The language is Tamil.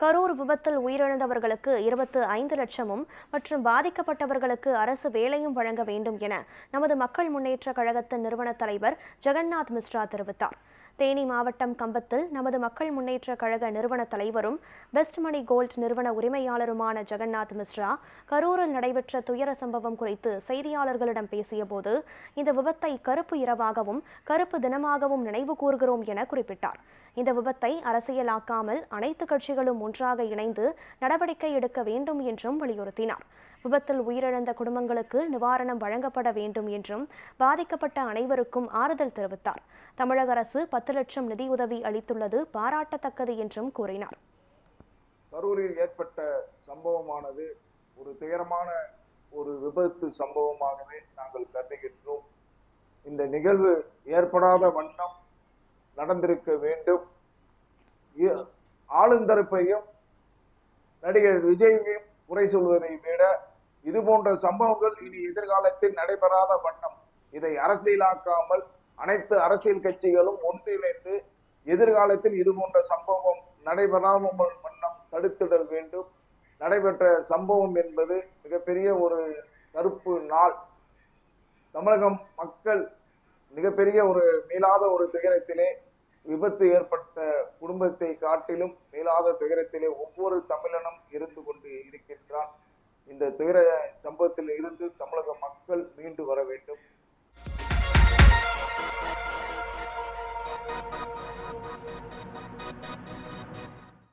கரூர் விபத்தில் உயிரிழந்தவர்களுக்கு இருபத்து ஐந்து லட்சமும் மற்றும் பாதிக்கப்பட்டவர்களுக்கு அரசு வேலையும் வழங்க வேண்டும் என நமது மக்கள் முன்னேற்ற கழகத்தின் நிறுவன தலைவர் ஜெகநாத் மிஸ்ரா தெரிவித்தார். தேனி மாவட்டம் கம்பத்தில் நமது மக்கள் முன்னேற்ற கழக நிறுவன தலைவரும் பெஸ்ட் மணி கோல்ட் நிறுவன உரிமையாளருமான ஜெகநாத் மிஸ்ரா கரூரில் நடைபெற்ற துயர சம்பவம் குறித்து செய்தியாளர்களிடம் பேசியபோது இந்த விபத்தை கருப்பு இரவாகவும் கருப்பு தினமாகவும் நினைவு கூறுகிறோம் என குறிப்பிட்டார். இந்த விபத்தை அரசியலாக்காமல் அனைத்து கட்சிகளும் ஒன்றாக இணைந்து நடவடிக்கை எடுக்க வேண்டும் என்றும் வலியுறுத்தினார். விபத்தில் உயிரிழந்த குடும்பங்களுக்கு நிவாரணம் வழங்கப்பட வேண்டும் என்றும் பாதிக்கப்பட்ட அனைவருக்கும் ஆறுதல் தெரிவித்தார். தமிழக அரசு பத்து லட்சம் நிதியுதவி அளித்துள்ளது பாராட்டத்தக்கது என்றும் கூறினார். கரூரில் ஏற்பட்ட சம்பவமானது ஒரு துயரமான ஒரு விபத்து சம்பவமாகவே நாங்கள் கருதுகின்றோம். இந்த நிகழ்வு ஏற்படாத வண்ணம் நடந்திருக்க வேண்டும். ஆளுந்தரப்பையும் நடிகர் விஜயையும் குறை சொல்வதை விட இது போன்ற சம்பவங்கள் இனி எதிர்காலத்தில் நடைபெறாத வண்ணம். இதை அரசியலாக்காமல் அனைத்து அரசியல் கட்சிகளும் ஒன்றிணைந்து எதிர்காலத்தில் இது போன்ற சம்பவம் நடைபெறாமல் வண்ணம் தடுத்திடல் வேண்டும். நடைபெற்ற சம்பவம் என்பது மிகப்பெரிய ஒரு கருப்பு நாள். தமிழகம் மக்கள் மிகப்பெரிய ஒரு மீளாத ஒரு துயரத்திலே விபத்து ஏற்பட்ட குடும்பத்தை காட்டிலும் மீளாத துயரத்திலே ஒவ்வொரு தமிழனும் இருந்து துயர சம்பவத்தில் இருந்து தமிழக மக்கள் மீண்டு வர வேண்டும்.